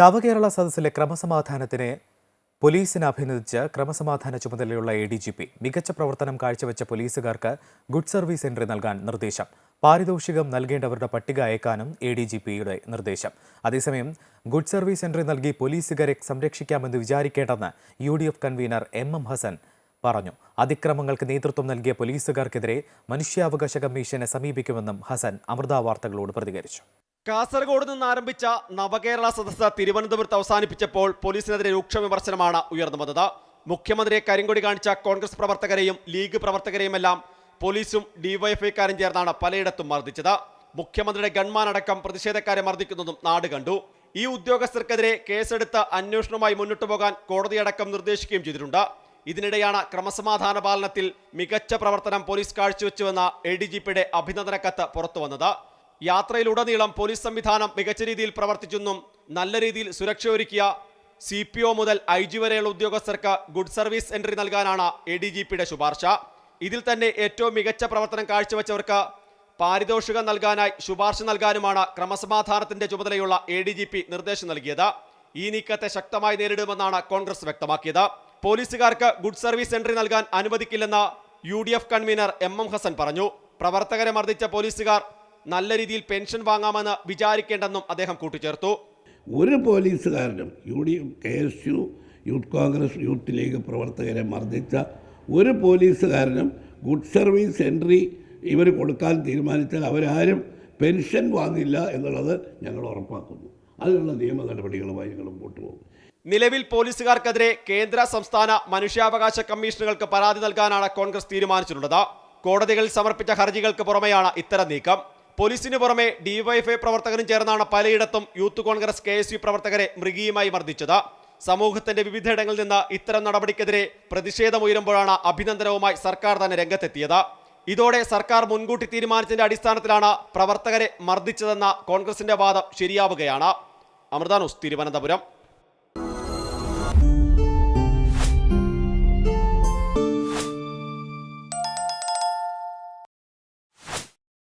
നവകേരള സദസ്സിലെ ക്രമസമാധാനത്തിന് പോലീസിനെ അഭിനന്ദിച്ച് ക്രമസമാധാന ചുമതലയുള്ള എ ഡി ജി പി മികച്ച പ്രവർത്തനം കാഴ്ചവെച്ച പോലീസുകാർക്ക് ഗുഡ് സർവീസ് എൻട്രി നൽകാൻ നിർദ്ദേശം. പാരിതോഷികം നൽകേണ്ടവരുടെ പട്ടിക അയക്കാനും എ ഡി ജി പിയുടെ നിർദ്ദേശം. അതേസമയം ഗുഡ് സർവീസ് എൻട്രി നൽകി പോലീസുകാരെ സംരക്ഷിക്കാമെന്ന് വിചാരിക്കേണ്ടെന്ന് U D F convener M M Hasan പറഞ്ഞു. അതിക്രമങ്ങൾക്ക് നേതൃത്വം നൽകിയ പോലീസുകാർക്കെതിരെ മനുഷ്യാവകാശ കമ്മീഷനെ സമീപിക്കുമെന്നും ഹസൻ അമൃത വാർത്തകളോട് പ്രതികരിച്ചു. കാസർഗോഡ് നിന്ന് ആരംഭിച്ച നവകേരള സദസ്സ് തിരുവനന്തപുരത്ത് അവസാനിപ്പിച്ചപ്പോൾ പോലീസിനെതിരെ രൂക്ഷ വിമർശനമാണ് ഉയർന്നു വന്നത് മുഖ്യമന്ത്രിയെ കരിങ്കൊടി കാണിച്ച കോൺഗ്രസ് പ്രവർത്തകരെയും ലീഗ് പ്രവർത്തകരെയുമെല്ലാം പോലീസും ഡിവൈഎഫ്ഐക്കാരും ചേർന്നാണ് പലയിടത്തും മർദ്ദിച്ചത്. മുഖ്യമന്ത്രിയുടെ ഗൺമാൻ അടക്കം പ്രതിഷേധക്കാരെ മർദ്ദിക്കുന്നതും നാട് കണ്ടു. ഈ ഉദ്യോഗസ്ഥർക്കെതിരെ കേസെടുത്ത് അന്വേഷണവുമായി മുന്നോട്ടു പോകാൻ കോടതിയടക്കം നിർദ്ദേശിക്കുകയും ചെയ്തിട്ടുണ്ട്. ഇതിനിടെയാണ് ക്രമസമാധാന പാലനത്തിൽ മികച്ച പ്രവർത്തനം പോലീസ് കാഴ്ചവെച്ചുവെന്ന എ ഡി ജി പിയുടെ അഭിനന്ദന കത്ത് പുറത്തു വന്നത് യാത്രയിലുടനീളം പോലീസ് സംവിധാനം മികച്ച രീതിയിൽ പ്രവർത്തിച്ചെന്നും നല്ല രീതിയിൽ സുരക്ഷ ഒരുക്കിയ സി പി ഒ മുതൽ ഐ ജി വരെയുള്ള ഉദ്യോഗസ്ഥർക്ക് ഗുഡ് സർവീസ് എൻട്രി നൽകാനാണ് എ ഡി ജി പിയുടെ ശുപാർശ. ഇതിൽ തന്നെ ഏറ്റവും മികച്ച പ്രവർത്തനം കാഴ്ചവെച്ചവർക്ക് പാരിതോഷികം നൽകാനായി ശുപാർശ നൽകാനുമാണ് ക്രമസമാധാനത്തിന്റെ ചുമതലയുള്ള എ ഡി ജി പി നിർദ്ദേശം നൽകിയത്. ഈ നീക്കത്തെ ശക്തമായി നേരിടുമെന്നാണ് കോൺഗ്രസ് വ്യക്തമാക്കിയത്. പോലീസുകാർക്ക് ഗുഡ് സർവീസ് എൻട്രി നൽകാൻ അനുവദിക്കില്ലെന്ന് U convener M M Hasan പറഞ്ഞു. പ്രവർത്തകരെ മർദ്ദിച്ച പോലീസുകാർ നല്ല രീതിയിൽ പെൻഷൻ വാങ്ങാമെന്ന് വിചാരിക്കേണ്ടെന്നും അദ്ദേഹം കൂട്ടിച്ചേർത്തു. ഒരു പോലീസുകാരനും U D K S U youth Congress youth league പ്രവർത്തകരെ മർദ്ദിച്ച ഒരു പോലീസുകാരനും ഗുഡ് സർവീസ് എൻട്രി ഇവർ കൊടുക്കാൻ തീരുമാനിച്ചാൽ അവരാരും പെൻഷൻ വാങ്ങില്ല എന്നുള്ളത് ഞങ്ങൾ ഉറപ്പാക്കുന്നു. അതിനുള്ള നിയമ നടപടികളുമായി ഞങ്ങൾ മുമ്പോട്ട് പോകും. നിലവിൽ പോലീസുകാർക്കെതിരെ കേന്ദ്ര സംസ്ഥാന മനുഷ്യാവകാശ കമ്മീഷനുകൾക്ക് പരാതി നൽകാനാണ് കോൺഗ്രസ് തീരുമാനിച്ചിട്ടുള്ളത്. കോടതികളിൽ സമർപ്പിച്ച ഹർജികൾക്ക് പുറമെയാണ് ഇത്തരം നീക്കം. പോലീസിന് പുറമെ ഡിവൈഎഫ്ഐ പ്രവർത്തകരും ചേർന്നാണ് പലയിടത്തും യൂത്ത് കോൺഗ്രസ് കെ പ്രവർത്തകരെ മൃഗീയമായി മർദ്ദിച്ചത്. സമൂഹത്തിന്റെ വിവിധയിടങ്ങളിൽ നിന്ന് ഇത്തരം നടപടിക്കെതിരെ പ്രതിഷേധമുയരുമ്പോഴാണ് അഭിനന്ദനവുമായി സർക്കാർ തന്നെ രംഗത്തെത്തിയത്. ഇതോടെ സർക്കാർ മുൻകൂട്ടി തീരുമാനിച്ചതിന്റെ അടിസ്ഥാനത്തിലാണ് പ്രവർത്തകരെ മർദ്ദിച്ചതെന്ന കോൺഗ്രസിന്റെ വാദം ശരിയാവുകയാണ്. അമൃതാനൂസ് തിരുവനന്തപുരം.